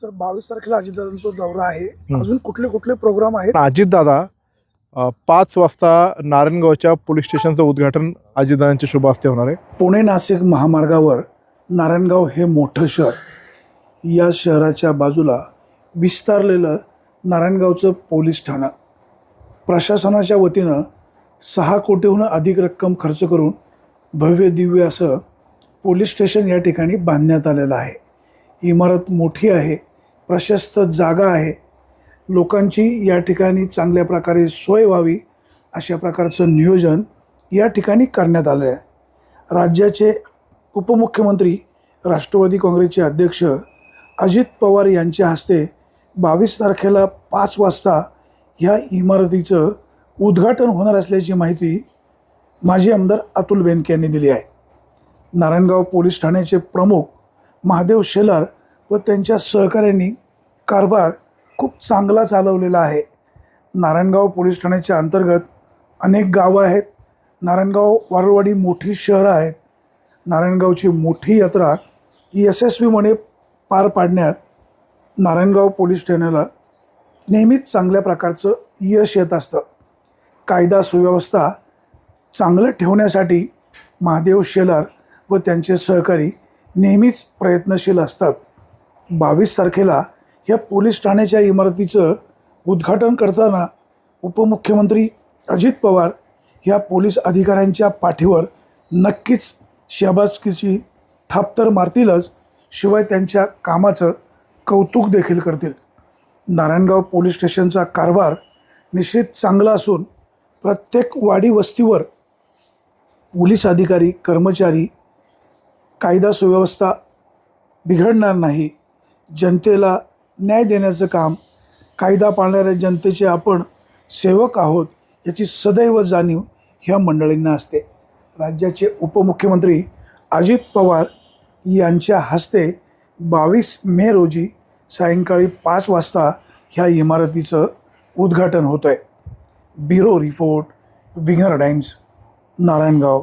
Sir बावीस तारखेला अजितदादांचा दौरा आहे अजून कुठले कुठले प्रोग्राम आहेत? अजितदादा पाच वाजता नारायणगावच्या पोलीस स्टेशनचं उद्घाटन अजितदादांच्या शुभ हस्ते होणार आहे. पुणे नाशिक महामार्गावर नारायणगाव हे मोठं शहर या शहराच्या बाजूला विस्तारलेलं नारायणगावचं पोलीस ठाणं. प्रशासनाच्या वतीनं सहा कोटीहून अधिक रक्कम खर्च करून भव्य दिव्य असं पोलीस स्टेशन या ठिकाणी बांधण्यात आलेलं आहे. इमारत मोठी आहे प्रशस्त जागा आहे. लोकांची या ठिकाणी चांगल्या प्रकारे सोय व्हावी अशा प्रकारचं नियोजन या ठिकाणी करण्यात आलं आहे राज्याचे उपमुख्यमंत्री राष्ट्रवादी काँग्रेसचे अध्यक्ष अजित पवार यांच्या हस्ते बावीस तारखेला पाच वाजता ह्या इमारतीचं उद्घाटन होणार असल्याची माहिती माजी आमदार अतुल बेनके यांनी दिली आहे. नारायणगाव पोलीस ठाण्याचे प्रमुख महादेव शेलार व त्यांच्या सहकाऱ्यांनी कारभार खूप चांगला चालवलेला आहे. नारायणगाव पोलीस ठाण्याच्या अंतर्गत अनेक गावं आहेत. नारायणगाव वारवाडी मोठी शहरं आहेत नारायणगावची मोठी यात्रा यशस्वीपणे पार पाडण्यात नारायणगाव पोलीस ठाण्याला नेहमीच चांगल्या प्रकारचं यश येत असतं. कायदा सुव्यवस्था चांगलं ठेवण्यासाठी महादेव शेलार व त्यांचे सहकारी नेहमीच प्रयत्नशील असतात. बावीस तारखेला या पोलीस ठाण्याच्या इमारतीचं उद्घाटन करताना उपमुख्यमंत्री अजित पवार ह्या पोलीस अधिकाऱ्यांच्या पाठीवर नक्कीच शाबासकीची थाप तर मारतीलच शिवाय त्यांच्या कामाचं कौतुक देखील करतील. नारायणगाव पोलीस स्टेशनचा कारभार निश्चित चांगला असून प्रत्येक वाडी वस्तीवर पोलीस अधिकारी कर्मचारी कायदा सुव्यवस्था बिघडणार नाही. जनतेला न्याय देण्याचं काम कायदा पाळणाऱ्या जनतेचे आपण सेवक आहोत याची सदैव जाणीव ह्या मंडळींना असते. राज्याचे उपमुख्यमंत्री अजित पवार यांच्या हस्ते बावीस मे रोजी सायंकाळी पाच वाजता ह्या इमारतीचं उद्घाटन होतं आहे bureau report Vighnahar Times Narayangaon.